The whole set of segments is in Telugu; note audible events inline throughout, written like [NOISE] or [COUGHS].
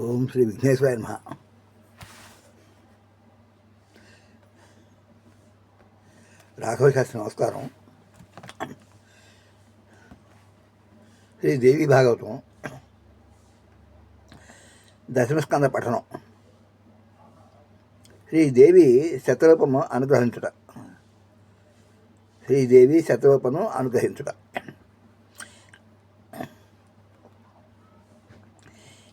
ఓం శ్రీ విఘ్నేశ్వరాయ నమ. రాఘవ శాస్త్రి నమస్కారం. శ్రీ దేవి భాగవతం. దశమస్కంద పఠనం. శ్రీదేవి శతరూపము అనుగ్రహించుట. శ్రీదేవి శతరూపను అనుగ్రహించుట.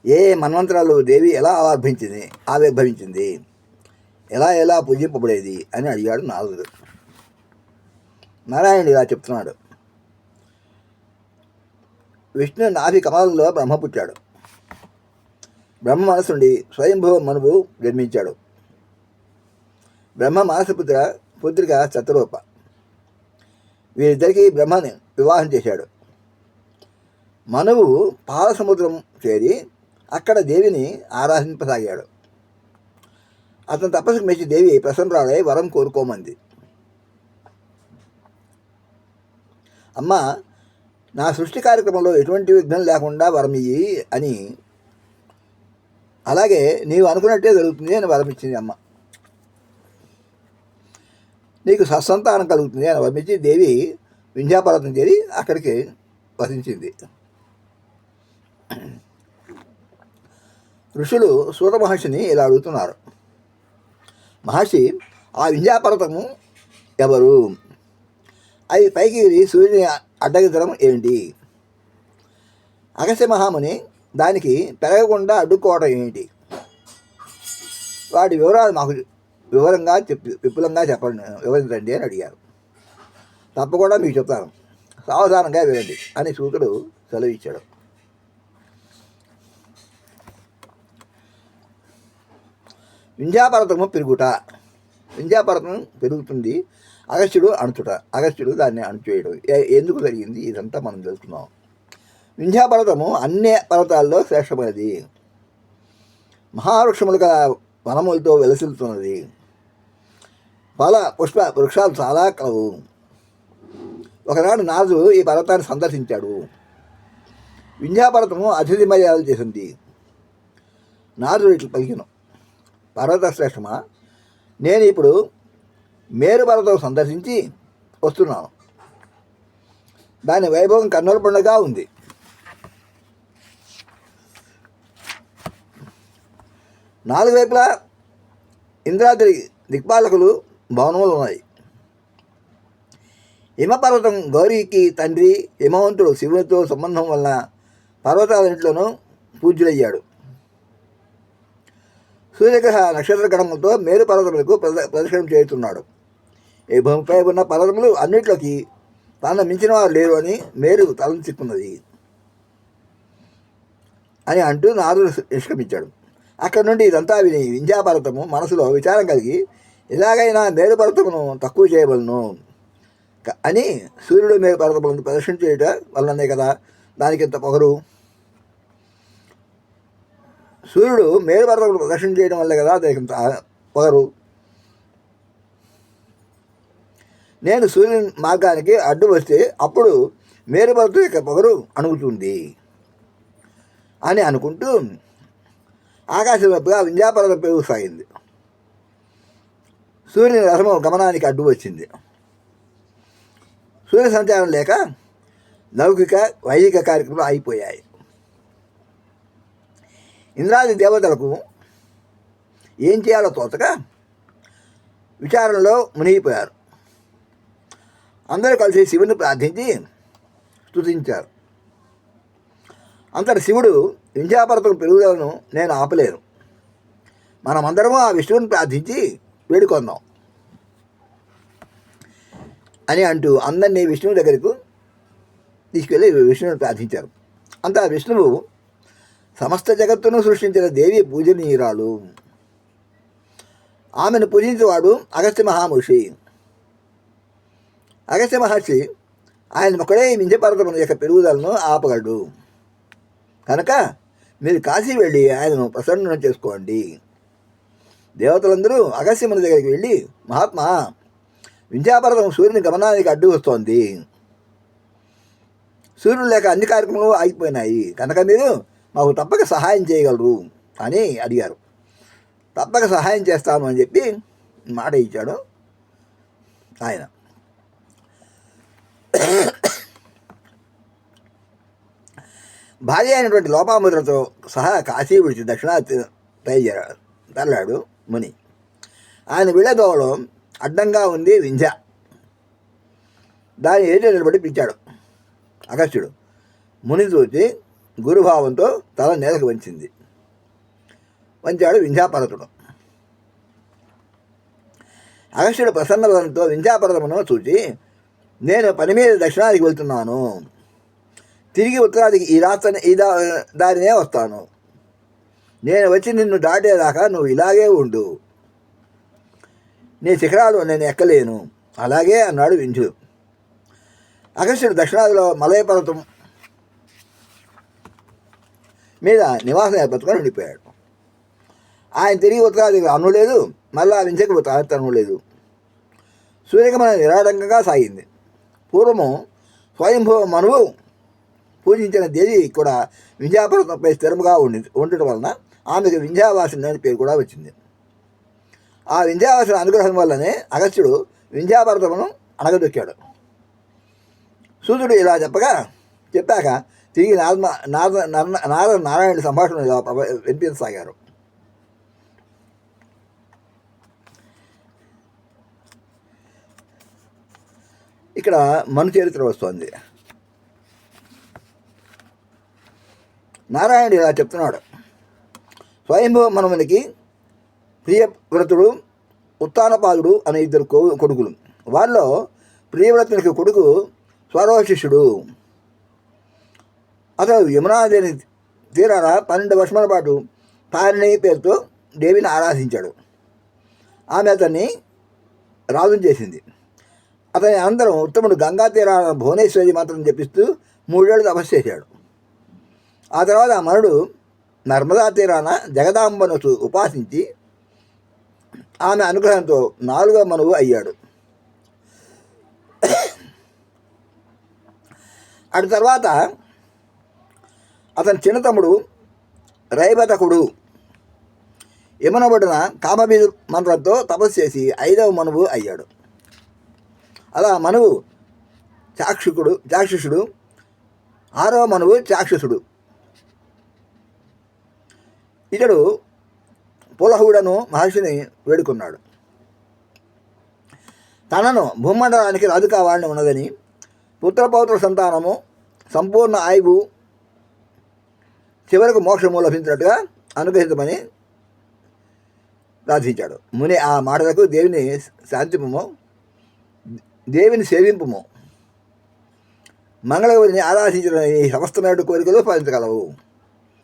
ఏ మన్వంతరాలు దేవి ఎలా ఆవిర్భించింది ఆవిర్భవించింది ఎలా ఎలా పూజింపబడేది అని అడిగాడు నారదుడు. నారాయణుడు ఇలా చెప్తున్నాడు. విష్ణు నాభి కమలంలో బ్రహ్మ పుట్టాడు. బ్రహ్మ మనసుండి స్వయంభవ మనువు జన్మించాడు. బ్రహ్మ మానసపుత్ర పుత్రిక శతరూప వీరిద్దరికీ బ్రహ్మని వివాహం చేశాడు. మనువు పాల సముద్రం చేరి అక్కడ దేవిని ఆరాధింపసాగాడు. అతను తపస్సుకు మెచ్చి దేవి ప్రసన్నరాలై వరం కోరుకోమంది. అమ్మ నా సృష్టి కార్యక్రమంలో ఎటువంటి విఘ్నం లేకుండా వరం ఇయ్యి అని. అలాగే నీవు అనుకున్నట్టే జరుగుతుంది అని వరమిచ్చింది అమ్మ. నీకు సత్సంతానం కలుగుతుంది అని వరమించి దేవి వింధ్యాపర్వతం చేరి అక్కడికి వసించింది. ఋషులు సూత మహర్షిని ఇలా అడుగుతున్నారు. మహర్షి ఆ వింధ్యాపర్వతము ఎవరు? అవి పైకి సూర్యుని అడ్డగించడం ఏంటి? అగస్య మహాముని దానికి పెరగకుండా అడ్డుకోవడం ఏంటి? వాటి వివరాలు మాకు వివరంగా చెప్పి విపులంగా చెప్పండి వివరించండి అని అడిగారు. తప్పకుండా మీకు చెప్తాను. సావధానంగా వినండి అని సూతుడు సెలవు వింధ్యాపర్వతము పెరుగుట. వింధ్యాపర్వతం పెరుగుతుంది అగస్త్యుడు అణుచుట. అగస్త్యుడు దాన్ని అణుచేయడం. ఎందుకు జరిగింది? ఇదంతా మనం తెలుసుకున్నాం వింధ్యాపర్వతము అన్ని పర్వతాల్లో శ్రేష్టమైనది. మహావృక్షములు వనములతో వెలసిల్లుతున్నది. ఫల పుష్ప వృక్షాలు చాలా కలవు. ఒకనాడు నాజు ఈ పర్వతాన్ని సందర్శించాడు. వింధ్యాపర్వతము అతిథి మర్యాదలు చేసింది. నాజు ఇట్లు పలికిన. పర్వతశ్రేష్టమా నేను ఇప్పుడు మేరు పర్వతం సందర్శించి వస్తున్నాను. దాని వైభవం కన్నుల పండుగ ఉంది. నాలుగు వైపులా ఇంద్రాద్రి దిక్పాలకులు భవనములు ఉన్నాయి. హిమపర్వతం గౌరీకి తండ్రి హిమవంతుడు శివునితో సంబంధం వలన పర్వతాలన్నింటిలోనూ పూజ్యుడయ్యాడు. సూర్యగ్రహ నక్షత్ర గణములతో మేరు పర్వతములకు ప్రద ప్రదర్శనం చేస్తున్నాడు ఈ భూమిపై ఉన్న పర్వతములు అన్నింటిలోకి తాను మించిన వారు లేరు అని మేరు తలంచుకున్నది అని అంటూ నారదుడు నిష్క్రమించాడు. అక్కడి నుండి ఇదంతా విని వింధ్యాపర్వతము మనసులో విచారం కలిగి ఎలాగైనా మేరు పర్వతమును తక్కువ చేయవలను అని సూర్యుడు మేరు పర్వతములను ప్రదర్శన చేయట వల్లనే కదా దానికి ఇంత పొగరు? సూర్యుడు మేరు పర్వతములు ప్రదర్శన చేయడం వల్ల కదా దానికి ఇంత పొగరు. నేను సూర్యుని మార్గానికి అడ్డు వస్తే అప్పుడు మేరు యొక్క పొగరు అణుగుతుంది అని అనుకుంటూ ఆకాశం వైపుగా వింధ్యాపర్వతం పెరుగు సాగింది. సూర్యుని రథము గమనానికి అడ్డు వచ్చింది. సూర్య సంచారం లేక లౌకిక వైదిక కార్యక్రమాలు అయిపోయాయి ఇంద్రాది దేవతలకు ఏం చేయాలో తోచక విచారణలో మునిగిపోయారు. అందరూ కలిసి శివుని ప్రార్థించి స్థుతించారు అంతటి శివుడు వింధ్యాపర్వతం పెరుగుదలను నేను ఆపలేను. మనమందరము ఆ విష్ణువుని ప్రార్థించి వేడుకొందాం అని అంటూ అందరినీ విష్ణువు దగ్గరకు తీసుకెళ్ళి విష్ణువుని ప్రార్థించారు. అంతా విష్ణువు సమస్త జగత్తును సృష్టించిన దేవి పూజనీయురాలు. ఆమెను పూజించేవాడు అగస్త్య మహామహర్షి అగస్త్య మహర్షి ఆయన ఒకడే ఈ మింజపర్వతం యొక్క పెరుగుదలను ఆపగలడు. కనుక మీరు కాశీ వెళ్ళి ఆయనను ప్రసన్నం చేసుకోండి. దేవతలందరూ అగస్యముని దగ్గరికి వెళ్ళి మహాత్మా వింధ్యాపర్వతం సూర్యుని గమనానికి అడ్డు వస్తోంది. సూర్యుడు లేక అన్ని కార్యక్రమాలు ఆగిపోయినాయి. కనుక మీరు మాకు తప్పక సహాయం చేయగలరు అని అడిగారు. తప్పక సహాయం చేస్తాను అని చెప్పి మాట ఇచ్చాడు ఆయన. భార్య అయినటువంటి లోపాముద్రతో సహా కాశీ విడిచి దక్షిణాది తయారు తరలాడు ముని. ఆయన విళ్ళదోవలో అడ్డంగా ఉంది వింజ. దాని ఏదో నిలబడి పిలిచాడు. అగస్త్యుడు ముని చూసి గురుభావంతో తల నేలకు వంచింది. వంచాడు వింధ్యాపర్వతుడు అగస్త్యుడు ప్రసన్నవదంతో వింధ్యాపర్వతమును చూచి నేను పని మీద దక్షిణాదికి వెళ్తున్నాను. తిరిగి ఉత్తరాదికి ఈ రాత్రి ఈ దా దారినే వస్తాను. నేను వచ్చి నిన్ను దాటేదాకా నువ్వు ఇలాగే ఉండు. నీ శిఖరాలు నేను ఎక్కలేను. అలాగే అన్నాడు వింధ్యుడు. అగస్త్యుడు దక్షిణాదిలో మలయ పర్వతం మీద నివాసం ఏర్పరచుకొని ఉండిపోయాడు. ఆయన తిరిగి ఉత్తరాదికి అను లేదు మళ్ళా వించకు తను లేదు సూర్యగమన నిరాటంకంగా సాగింది. పూర్వము స్వయంభవ మనువు పూజించిన దేవి కూడా వింధ్యాపర్వతంపై స్థిరముగా ఉండి ఉండటం వలన ఆమెకు వింధ్యావాసిని అనే పేరు కూడా వచ్చింది. ఆ వింధ్యావాసిన అనుగ్రహం వల్లనే అగస్త్యుడు వింధ్యాపర్వతమును అణగదొక్కాడు. సూర్యుడు ఇలా చెప్పగా చెప్పాక తిరిగి నారద నారద నర్న- నాద నారాయణ సంభాషణ వినిపించసాగారు ఇక్కడ మను చరిత్ర వస్తుంది. నారాయణుడు ఇలా చెప్తున్నాడు. స్వయంభవ మనమునికి ప్రియవ్రతుడు ఉత్తానపాదుడు అనే ఇద్దరు కొ- కొడుకులు. వారిలో ప్రియవ్రతునికి కొడుకు స్వరోశిష్యుడు. అతడు యమునాదేవి తీరాన పన్నెండు వర్షముల పాటు తారిణి పేరుతో దేవిని ఆరాధించాడు. ఆమె అతన్ని రాజుని చేసింది. అతని అనంతరం ఉత్తముడు గంగా తీరాన భువనేశ్వరి మాత్రం జపిస్తూ మూడేళ్ళు తపస్సు చేశాడు. ఆ తర్వాత ఆ మనుడు నర్మదా తీరాన జగదాంబను ఉపాసించి ఆమె అనుగ్రహంతో నాలుగో మనువు అయ్యాడు. అటు తర్వాత అతని చిన్న తమ్ముడు రైబతకుడు. యమునబడిన కామబీజ మంత్రంతో తపస్సు చేసి ఐదవ మనువు అయ్యాడు. అలా మనువు చాక్షుకుడు చాక్షుషుడు ఆరవ మనువు చాక్షుషుడు. ఇతడు పులహుడను మహర్షిని వేడుకున్నాడు. తనను భూమండలానికి రాజు కావాలని ఉన్నదని పుత్రపౌత్ర సంతానము సంపూర్ణ ఆయువు చివరకు మోక్షము లభించినట్టుగా అనుగ్రహించమని ప్రార్థించాడు. ముని ఆ మాటలకు దేవిని శాంతింపము దేవిని సేవింపుము. మంగళగౌరిని ఆరాధించిన ఈ సమస్తమైన కోరికలు ఫలించగలవు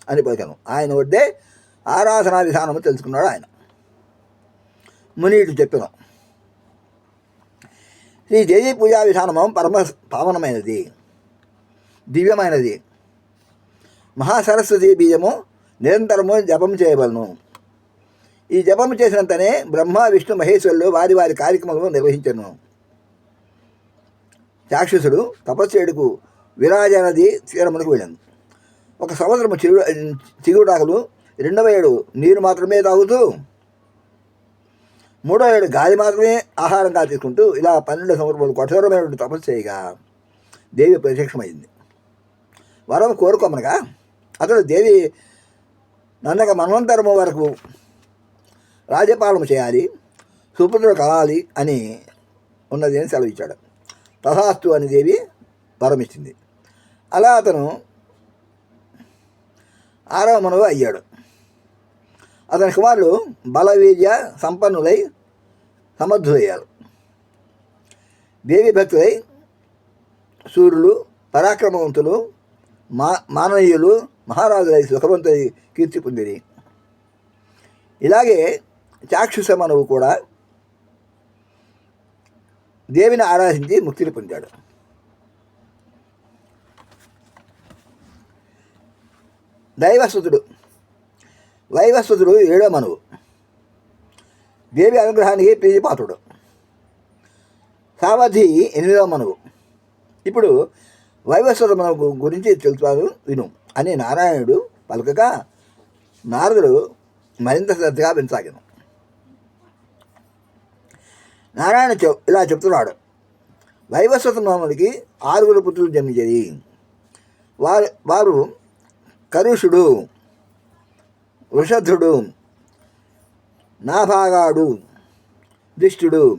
అని పలికాను. ఆయన వడ్డే ఆరాధనా విధానము తెలుసుకున్నాడు ఆయన. ముని ఇటు చెప్పాను. శ్రీ దేవీ పూజా విధానము పరమ పావనమైనది దివ్యమైనది. మహాసరస్వతి బీజము నిరంతరము జపం చేయవలను. ఈ జపము చేసినంతనే బ్రహ్మ విష్ణు మహేశ్వరులు వారి వారి కార్యక్రమాలను నిర్వహించను. చాక్షుషుడు తపస్సుడుకు విరాజ నది తీరములకు వెళ్ళాను. ఒక సంవత్సరము చిరు చిగుడాకులు రెండవ ఏడు నీరు మాత్రమే తాగుతూ మూడో ఏడు గాలి మాత్రమే ఆహారంగా తీసుకుంటూ ఇలా పన్నెండు సంవత్సరాలు కఠోరమైనటువంటి తపస్సు చేయగా దేవి ప్రత్యక్షమైంది. వరం కోరుకోమనగా అతడు దేవి నన్నక మన్వంతరము వరకు రాజ్యపాలన చేయాలి సుపుత్రుడు కావాలి అని ఉన్నది అని సెలవిచ్చాడు. తథాస్తు అని దేవి వరమిచ్చింది. అలా అతను ఆరవ మనువు అయ్యాడు. అతని కుమారులు బలవీర్య సంపన్నులై సమర్థులయ్యారు. దేవి భక్తులై సూర్యులు పరాక్రమవంతులు మా మానవీయులు మహారాజులై సుఖవంతులై కీర్తి పొందిరి ఇలాగే చాక్షుషమనువు కూడా దేవిని ఆరాధించి ముక్తిని పొందాడు. దైవస్వతుడు వైవస్వతుడు ఏడో మనువు. దేవి అనుగ్రహానికి ప్రీతిపాత్రుడు. సావధి ఎనిమిదో మనువు. ఇప్పుడు వైవస్వత గురించి తెలుసుతాను విను. అని నారాయణుడు పలకగా నారదుడు మరింత శ్రద్ధగా పెంచాగను నారాయణ చె ఇలా చెప్తున్నాడు. వైవస్వత మాముడికి ఆరుగురు పుత్రులు జన్మించేది. వారు వారు కరుషుడు వృషధుడు నాభాగాడు దిష్టుడు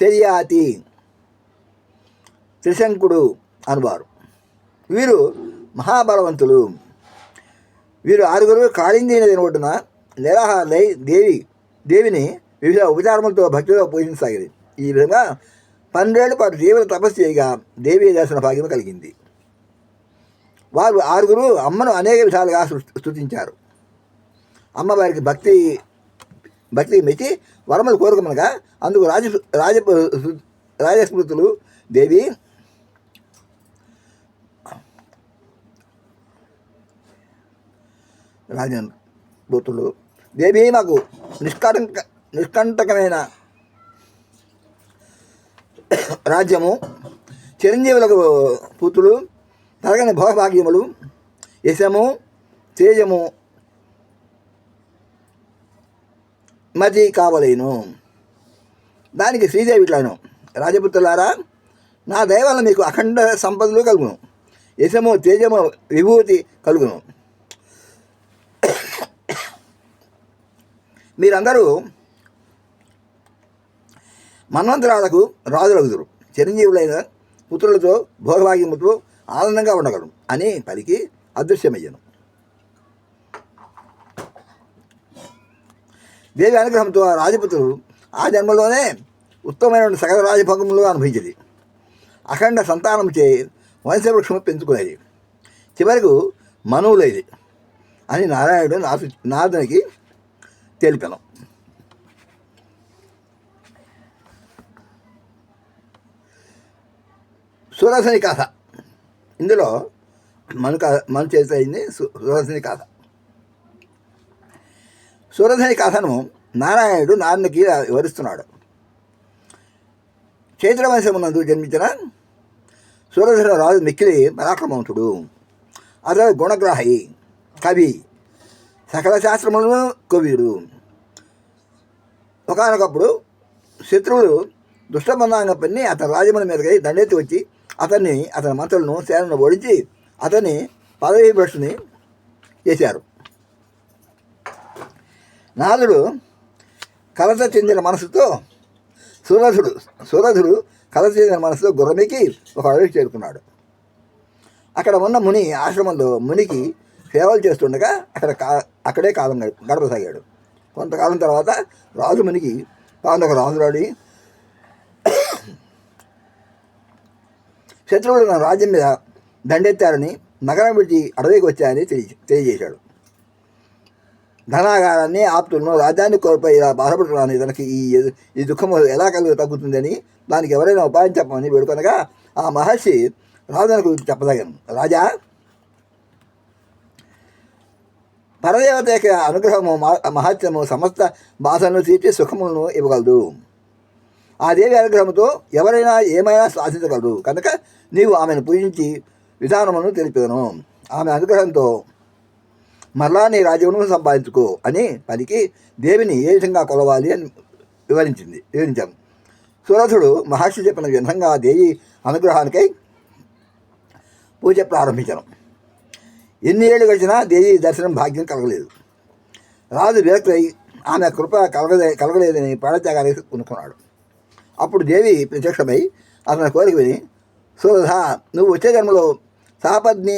శర్యాతి త్రిశంకుడు అనువారు. వీరు మహాబలవంతులు. వీరు ఆరుగురు కాళింది నది ఒడ్డున నిరాహారులై దేవి దేవిని వివిధ ఉపచారములతో భక్తితో పూజించసాగింది ఈ విధంగా పన్నెండేళ్ళ పాటు తీవ్ర తపస్సు చేయగా దేవి దర్శన భాగ్యం కలిగింది. వారు ఆరుగురు అమ్మను అనేక విధాలుగా సృ- స్తుతించారు అమ్మవారికి భక్తి భక్తి మెచ్చి వరములు కోరుకమనగా అందుకు రాజ రాజ రాజస్మృతులు దేవి రాజన్ దూతులు. దేవి మాకు నిష్కంటక నిష్కంటకమైన రాజ్యము. చిరంజీవులకు పూతులు తరగని భోగభాగ్యములు. యశము తేజము మతి కావలేను. దానికి శ్రీదేవి ఇట్లాను రాజపుత్రులారా నా దయవల్ల మీకు అఖండ సంపదలు కలుగును. యశము తేజము విభూతి కలుగును. మీరందరూ మన్వంతరాలకు రాజులగుదురు. చిరంజీవులైన పుత్రులతో భోగభాగ్యముతో ఆనందంగా ఉండగలరు అని పలికి అదృశ్యమయ్యను. దేవి అనుగ్రహంతో ఆ రాజపుత్రుడు ఆ జన్మలోనే ఉత్తమమైన సగల రాజభోగములు అనుభవించేది. అఖండ సంతానం చే వంశవృక్షము పెంచుకునేది. చివరకు మనువులేది అని నారాయణుడు నాసు నారదునికి తేలికలం సురసని కథ. ఇందులో మన కథ మన చేత అయింది సు- సురసని కథ. సురసని కథను నారాయణుడు నాన్నకి వివరిస్తున్నాడు. చైత్రవంశమునందు జన్మించిన సురధర రాజు మిక్కిలి పరాక్రమవంతుడు. అతడు గుణగ్రాహి కవి. సకల శాస్త్రములను కవియుడు ఒకనొకప్పుడు శత్రువులు దుష్టబంధాంగా పన్ని అతని రాజముల మీదకి దండెత్తి వచ్చి అతన్ని అతని మంత్రులను సేనను ఓడించి అతన్ని పదవీ భ్రష్టుని చేశారు. నాదుడు కలత చెందిన మనసుతో సురధుడు సురధుడు కలత చెందిన మనసుతో గుర్రమికి ఒక అడవికి చేరుకున్నాడు. అక్కడ ఉన్న ముని ఆశ్రమంలో మునికి సేవలు చేస్తుండగా అక్కడ కా అక్కడే కాలం గడి- గడపసాగాడు. కొంతకాలం తర్వాత రాజు మునికి తాను ఒక రాజురాడి [COUGHS] శత్రువులు నా రాజ్యం మీద దండెత్తారని నగరం విడిచి అడవికి వచ్చాయని తెలియ తెలియజేశాడు. ధనాగారాన్ని ఆప్తులను రాజ్యాన్ని కోల్పోయి ఇలా బాధపడుతున్నాను. ఇతనికి ఈ ఈ దుఃఖము ఎలా కలుగు తగ్గుతుందని దానికి ఎవరైనా ఉపాయం చెప్పమని వేడుకొనగా ఆ మహర్షి రాజునకు చెప్పదగను రాజా పరదేవత యొక్క అనుగ్రహము మహత్యము సమస్త బాధలను తీర్చి సుఖములను ఇవ్వగలదు. ఆ దేవి అనుగ్రహంతో ఎవరైనా ఏమైనా సాధించగలరు. కనుక నీవు ఆమెను పూజించి విధానమును తెలిపాను ఆమె అనుగ్రహంతో మరలా నీ రాజ్యమును సంపాదించుకో అని పనికి దేవిని ఏ విధంగా కొలవాలి అని వివరించింది వివరించాం. సురథుడు మహర్షి చెప్పిన విధంగా దేవి అనుగ్రహానికై పూజ ప్రారంభించను. ఎన్ని ఏళ్ళు గడిచినా దేవి దర్శనం భాగ్యం కలగలేదు. రాజు విరక్తులై ఆమె కృప కలగలే కలగలేదని ప్రాణత్యాగానికి కొనుక్కున్నాడు అప్పుడు దేవి ప్రత్యక్షమై అతని కోరిక విని సురధ నువ్వు వచ్చే జన్మలో సాపద్ని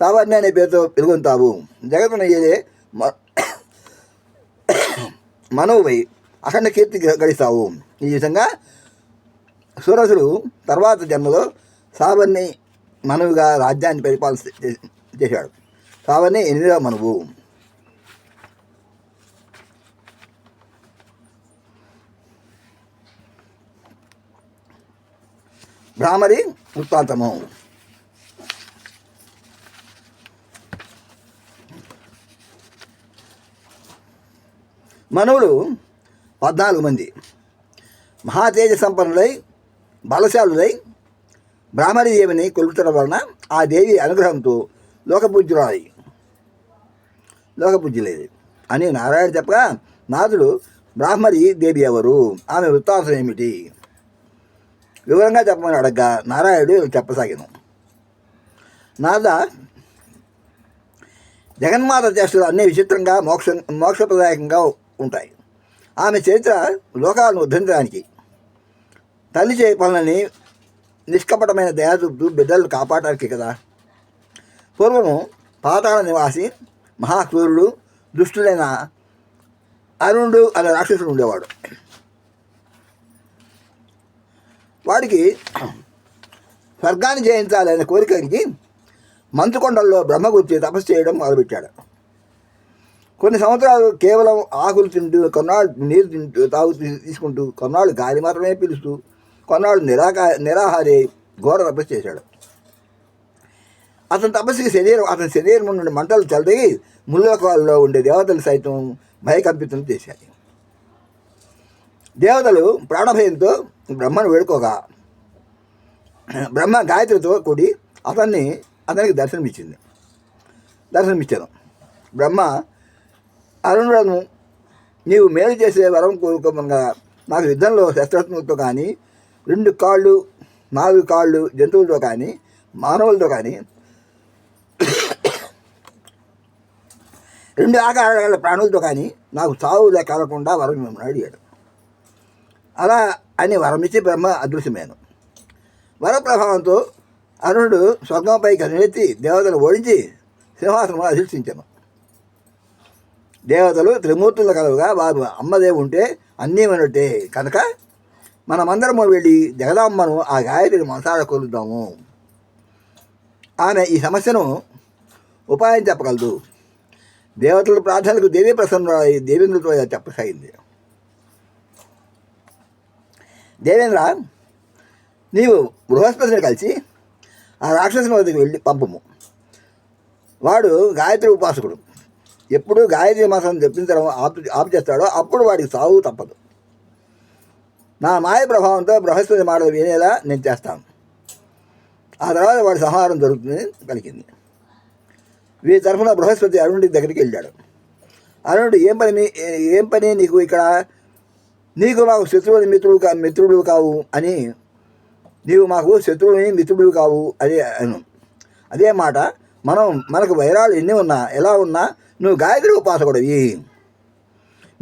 సావర్ణి అనే పేరుతో వెలుగొంతావు జగత్తునయ్యేదే మ- మనవుపై అఖండ కీర్తి గడిస్తావు. ఈ విధంగా సురసుడు తర్వాత జన్మలో సావర్ణి మనవిగా రాజ్యాన్ని పరిపాలన చే- చేశాడు. కావని ఎనిమిదవ మనవు. భ్రామరి వృత్తాంతము మనవులు పద్నాలుగు మంది. మహాతేజ సంపన్నులై బలశాలులై బ్రాహ్మణి దేవిని కొలుపుతడం వలన ఆ దేవి అనుగ్రహంతో లోకపూజ్యురాలి. లోకపూజ్యులేదు. లేదు అని నారాయణ చెప్పగా నాథుడు బ్రాహ్మరి దేవి ఎవరు? ఆమె వృత్తాంతం ఏమిటి? వివరంగా చెప్పమని అడగ్గా నారాయణుడు చెప్పసాగాను. నాద జగన్మాత చేష్టలు అన్ని విచిత్రంగా మోక్ష మోక్షప్రదాయకంగా ఉంటాయి. ఆమె చరిత్ర లోకాలను ఉద్ధరించడానికి తల్లి చేయ పనులని నిష్కపటమైన దయా చూపుతూ బిడ్డలను కాపాడడానికి కదా. పూర్వము పాతాళ నివాసి మహాక్రూరుడు దుష్టుడైన అరుణుడు అనే రాక్షసుడు ఉండేవాడు. వాడికి స్వర్గాన్ని జయించాలనే కోరికకి మంచుకొండల్లో బ్రహ్మ గురించి తపస్సు చేయడం మొదలుపెట్టాడు. కొన్ని సంవత్సరాలు కేవలం ఆకులు తింటూ కొన్నాళ్ళు నీరు తింటూ తాగు తీసుకుంటూ కొన్నాళ్ళు గాలి మాత్రమే పిలుస్తూ కొన్నాళ్ళు నిరాకా నిరాహారి ఘోర తపస్సు చేశాడు. అతని తపస్సుకి శరీరం అతని శరీరం నుండి మంటలు చెలదగి ముల్లోకాల్లో ఉండే దేవతలు సైతం భయకంపితం చేశాయి. దేవతలు ప్రాణభయంతో బ్రహ్మను వేడుకోగా బ్రహ్మ గాయత్రితో కూడి అతన్ని అతనికి దర్శనమిచ్చింది. దర్శనమిచ్చాను బ్రహ్మ అరుణులను నీవు మేలు చేసే వరం కోరుకోమనగా నాకు యుద్ధంలో శస్త్రత్నులతో కానీ రెండు కాళ్ళు నాలుగు కాళ్ళు జంతువులతో కానీ మానవులతో కానీ రెండు ఆకారాల ప్రాణులతో కానీ నాకు చావు లేక కలగకుండా వరం మిమ్మల్ని అడిగాడు. అలా అని వరమిచ్చి బ్రహ్మ అదృశ్యమేను వరప్రభావంతో అరుణుడు స్వర్గంపై కనులెత్తి దేవతలు ఓడించి సింహాసనంలో అధిష్ఠించాను. దేవతలు త్రిమూర్తుల కలవుగా వారు అమ్మదే ఉంటే అన్నీ ఉన్నట్టే కనుక మనమందరము వెళ్ళి జగదాంబను ఆ గాయత్రిని మనసారా కొలుద్దాము ఆమె ఈ సమస్యను ఉపాయం చెప్పగలదు. దేవతల ప్రార్థనలకు దేవీ ప్రసన్న దేవేంద్రుడితో చెప్పసాగింది. దేవేంద్ర నీవు బృహస్పతిని కలిసి ఆ రాక్షసుని వద్దకు వెళ్ళి పంపము. వాడు గాయత్రి ఉపాసకుడు. ఎప్పుడు గాయత్రి మాసం జపించడం ఆపు ఆపు చేస్తాడో అప్పుడు వాడికి సాగు తప్పదు. నా మాయ ప్రభావంతో బృహస్పతి మాట వినేలా నేను చేస్తాను. ఆ తర్వాత వాడి సంహారం జరుగుతుంది పలికింది వీరి తరఫున బృహస్పతి అరుణుడి దగ్గరికి వెళ్ళాడు. అరుణుడు ఏం పని ఏం పని నీకు ఇక్కడ? నీకు మాకు శత్రువుని మిత్రుడు కా మిత్రుడు కావు అని నీవు మాకు శత్రువుని మిత్రుడు కావు అదే అను. అదే మాట మనం మనకు వైరాలు ఎన్ని ఉన్నా ఎలా ఉన్నా నువ్వు గాయత్రి ఉపాసకుడివి.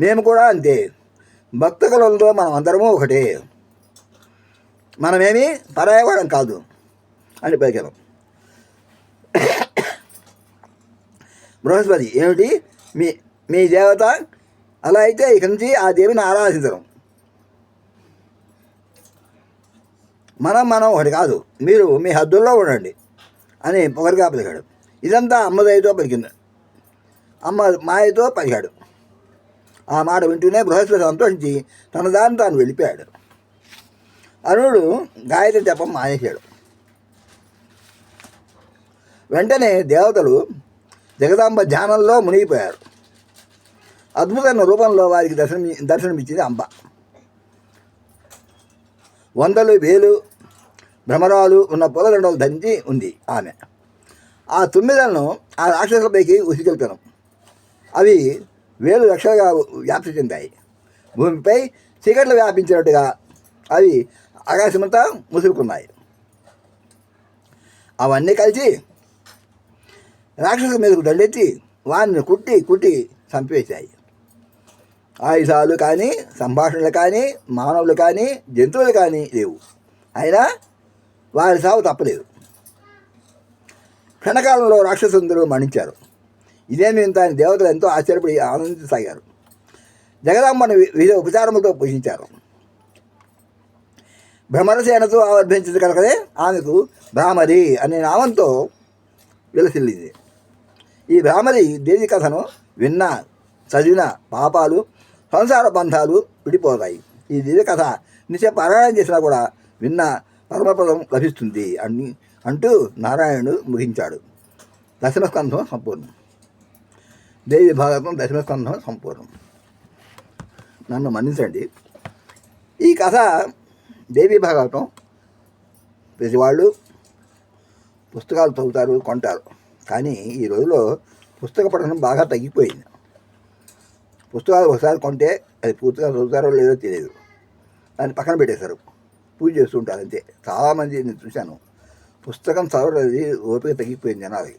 మేము కూడా అంతే. భక్త కులంలో మనం అందరము ఒకటే. మనమేమి పరాయవాడం కాదు అని పలికాను బృహస్పతి ఏమిటి? మీ మీ దేవత అలా అయితే ఇక నుంచి ఆ దేవిని ఆరాధించడం మనం మనం ఒకటి కాదు. మీరు మీ హద్దుల్లో ఉండండి అని పొగరుగా పలికాడు. ఇదంతా అమ్మదయతో పలికింది. అమ్మ మాయతో పలికాడు. ఆ మాట వింటూనే బృహస్పతి సంతోషించి తన దాన్ని తాను వెళ్ళిపోయాడు. అరుణుడు గాయత్రి జపం మానేశాడు వెంటనే దేవతలు జగదాంబ ధ్యానంలో మునిగిపోయారు. అద్భుతమైన రూపంలో వారికి దర్శనం దర్శనమిచ్చింది అంబ. వందలు వేలు భ్రమరాలు ఉన్న పొలదండలు ధరించి ఉంది ఆమె. ఆ తొమ్మిదలను ఆ రాక్షసులపైకి ఉసిగెళ్తాను అవి వేలు లక్షలుగా వ్యాప్తి చెందాయి. భూమిపై చీకట్లు వ్యాపించినట్టుగా అవి ఆకాశమంతా ముసురుకున్నాయి అవన్నీ కలిసి రాక్షసుల మీదకు దండెత్తి వారిని కుట్టి కుట్టి చంపివేశాయి. ఆయుధాలు కానీ సంభాషణలు కానీ మానవులు కానీ జంతువులు కానీ లేవు. అయినా వారి సావు తప్పలేదు. క్షణకాలంలో రాక్షసుందరూ మరణించారు. ఇదేమి ఇంత అని దేవతలు ఎంతో ఆశ్చర్యపడి ఆనందించసాగారు. జగదాంబను వివిధ ఉపచారములతో పూజించారు భ్రమరసేనతో ఆవర్భించింది కనుకనే ఆమెకు భ్రామరి అనే నామంతో విలసిల్లింది. ఈ భ్రామరి దేవి కథను విన్న చదివిన పాపాలు సంసార బంధాలు విడిపోతాయి. ఈ దేవి కథ నిత్య పారాయణం చేసినా కూడా విన్న పరమపదం లభిస్తుంది అని అంటూ నారాయణుడు ముగించాడు. దశమస్కంధం సంపూర్ణం. దేవి భాగవతం దశమస్కంధం సంపూర్ణం. నన్ను మన్నించండి. ఈ కథ దేవి భాగవతం ప్రతివాళ్ళు పుస్తకాలు చదువుతారు కొంటారు. కానీ ఈ రోజులో పుస్తక పఠనం బాగా తగ్గిపోయింది. పుస్తకాలు ఒకసారి కొంటే అది పూర్తిగా చదువుతారో లేదో తెలియదు. దాన్ని పక్కన పెట్టేశారు. పూజ చేస్తుంటారు అంతే. చాలామంది నేను చూశాను. పుస్తకం చదవలేదు ఓపిక తగ్గిపోయింది జనాలకి.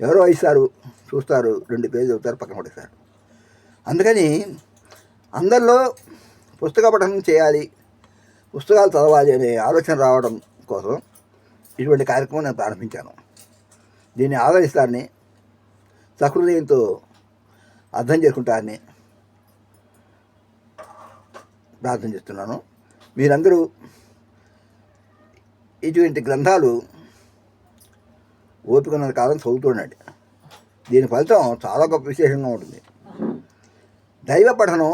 ఎవరో ఇస్తారు చూస్తారు రెండు పేజీలు చదువుతారు పక్కన పడేస్తారు. అందుకని అందరిలో పుస్తక పఠనం చేయాలి పుస్తకాలు చదవాలి అనే ఆలోచన రావడం కోసం ఇటువంటి కార్యక్రమం నేను ప్రారంభించాను. దీన్ని ఆదరిస్తారని సహృదయంతో అర్థం చేసుకుంటారని ప్రార్థన చేస్తున్నాను. మీరందరూ ఇటువంటి గ్రంథాలు ఓపిక కాలం చదువుతున్నాడు. దీని ఫలితం చాలా గొప్ప విశేషంగా ఉంటుంది. దైవ పఠనం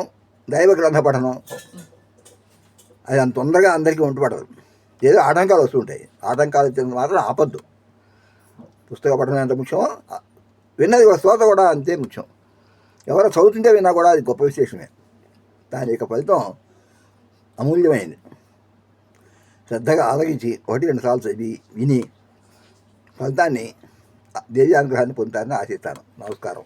దైవ గ్రంథ పఠనం అది అంత తొందరగా అందరికీ ఉంటుపడదు ఏదో ఆటంకాలు వస్తుంటాయి ఆటంకాలు వచ్చినంత మాత్రం ఆపద్దు. పుస్తక పఠనం ఎంత ముఖ్యమో విన్నది శ్రోత కూడా అంతే ముఖ్యం. ఎవరో చదువుతుంటే విన్నా కూడా అది గొప్ప విశేషమే. దాని యొక్క ఫలితం అమూల్యమైంది శ్రద్ధగా ఆలగించి ఒకటి రెండు సార్లు చదివి విని ఫలితాన్ని దేవి అనుగ్రహాన్ని పొందుతారని ఆశిస్తాను. నమస్కారం.